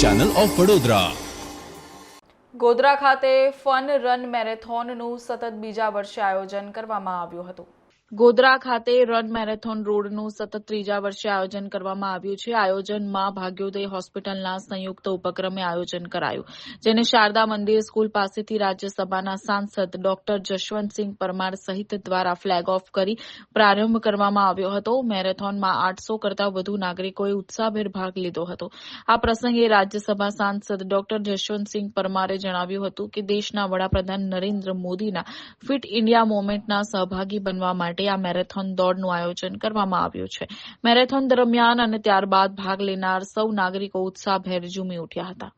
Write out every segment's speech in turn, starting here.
Channel of Vadodara Godhra ખાતે fun run મેરેથોનનું સતત બીજા વર્ષે આયોજન કરવામાં આવ્યું હતું. ગોધરા ખાતે રન મેરેથોન રોડનું સતત ત્રીજા વર્ષે આયોજન કરવામાં આવ્યું છે. આયોજનમાં ભાગ્યોદય હોસ્પિટલના સંયુક્ત ઉપક્રમે આયોજન કરાયું, જેને શારદા મંદિર સ્કૂલ પાસેથી રાજ્યસભાના સાંસદ ડોક્ટર જશવંતસિંહ પરમાર સહિત દ્વારા ફ્લેગ ઓફ કરી પ્રારંભ કરવામાં આવ્યો હતો. મેરેથોનમાં આઠસો કરતાં વધુ નાગરિકોએ ઉત્સાહભેર ભાગ લીધો હતો. આ પ્રસંગે રાજ્યસભા સાંસદ ડોક્ટર જશવંતસિંહ પરમારે જણાવ્યું હતું કે દેશના વડાપ્રધાન નરેન્દ્ર મોદીના ફિટ ઇન્ડિયા મુવમેન્ટના સહભાગી બનવા માટે આ મેરેથોન દોડનું આયોજન કરવામાં આવ્યું છે. મેરેથોન દરમિયાન અને ત્યારબાદ ભાગ લેનાર સૌ નાગરિકો ઉત્સાહભેર ઝૂમી ઉઠ્યા હતા.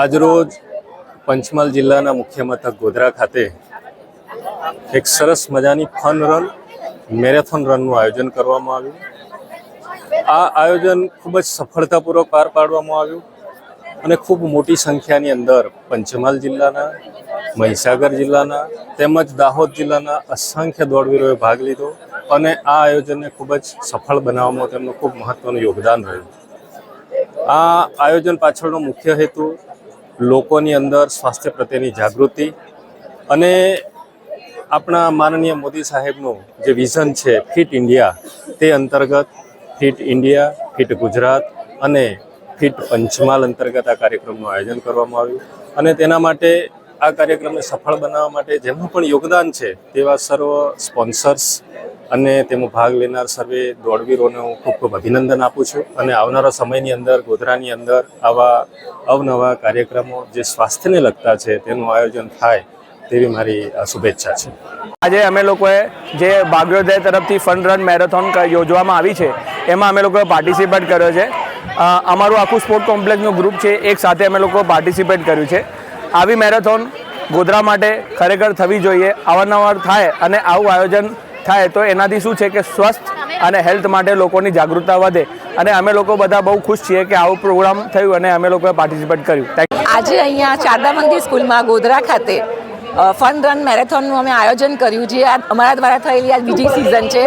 આજરોજ પંચમહાલ જિલ્લાના મુખ્ય મથક ગોધરા ખાતે એક સરસ મજાની ફન રન મેરેથોન રનનું આયોજન કરવામાં આવ્યું. આ આયોજન ખૂબ જ સફળતાપૂર્વક પાર પાડવામાં આવ્યું અને ખૂબ મોટી સંખ્યાની અંદર પંચમહાલ જિલ્લાના, મહીસાગર જિલ્લાના તેમજ દાહોદ જિલ્લાના અસંખ્ય દોડવીરોએ ભાગ લીધો અને આ આયોજનને ખૂબ જ સફળ બનાવવામાં તેમનું ખૂબ મહત્વનું યોગદાન રહ્યું. આ આયોજન પાછળનો મુખ્ય હેતુ લોકોની અંદર સ્વાસ્થ્ય પ્રત્યેની જાગૃતિ અને આપણા માનનીય મોદી સાહેબનું જે વિઝન છે, ફિટ ઇન્ડિયા, તે અંતર્ગત ફિટ ઇન્ડિયા, ફિટ ગુજરાત અને ફિટ પંચમહાલ અંતર્ગત આ કાર્યક્રમનું આયોજન કરવામાં આવ્યું. અને તેના માટે આ કાર્યક્રમને સફળ બનાવવા માટે જેમનું પણ યોગદાન છે, તેવા સર્વ સ્પોન્સર્સ અને તેમાં ભાગ લેનાર સર્વે દોડવીરોને હું ખૂબ ખૂબ અભિનંદન આપું છું. અને આવનારા સમયની અંદર, ગોધરાની અંદર આવા અવનવા કાર્યક્રમો જે સ્વાસ્થ્યને લગતા છે, તેનું આયોજન થાય તેવી મારી શુભેચ્છા છે. આજે અમે લોકોએ જે બાગ્યોદય તરફથી ફન રન મેરેથોન યોજવામાં આવી છે, એમાં અમે લોકોએ પાર્ટિસિપેટ કર્યો છે. અમારું આખું સ્પોર્ટ કોમ્પ્લેક્સનું ગ્રુપ છે, એક સાથે અમે લોકો પાર્ટિસિપેટ કર્યું છે. આવી મેરેથોન ગોધરા માટે ખરેખર થવી જોઈએ, અવારનવાર થાય અને આવું આયોજન થાય તો એનાથી શું છે કે સ્વસ્થ અને હેલ્થ માટે લોકોની જાગૃતતા વધે અને અમે લોકો બધા બહુ ખુશ છીએ કે આવું પ્રોગ્રામ થયું અને અમે લોકોએ પાર્ટિસિપેટ કર્યું. આજે અહીંયા શારદા મંદિર સ્કૂલમાં ગોધરા ખાતે ફન રન મેરેથોનનું અમે આયોજન કર્યું જે આ અમારા દ્વારા થયેલી આ બીજી સિઝન છે,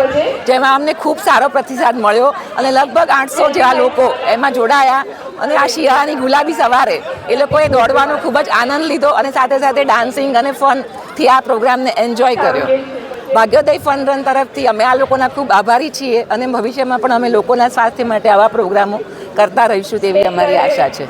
જેમાં અમને ખૂબ સારો પ્રતિસાદ મળ્યો અને લગભગ આઠસો જેવા લોકો એમાં જોડાયા અને આ શિયાળાની ગુલાબી સવારે એ લોકોએ દોડવાનો ખૂબ જ આનંદ લીધો અને સાથે સાથે ડાન્સિંગ અને ફનથી આ પ્રોગ્રામને એન્જોય કર્યો. ભાગ્યોદય ફંડ રન તરફથી અમે આ લોકોના ખૂબ આભારી છીએ અને ભવિષ્યમાં પણ અમે લોકોના સ્વાસ્થ્ય માટે આવા પ્રોગ્રામો કરતા રહીશું તેવી અમારી આશા છે.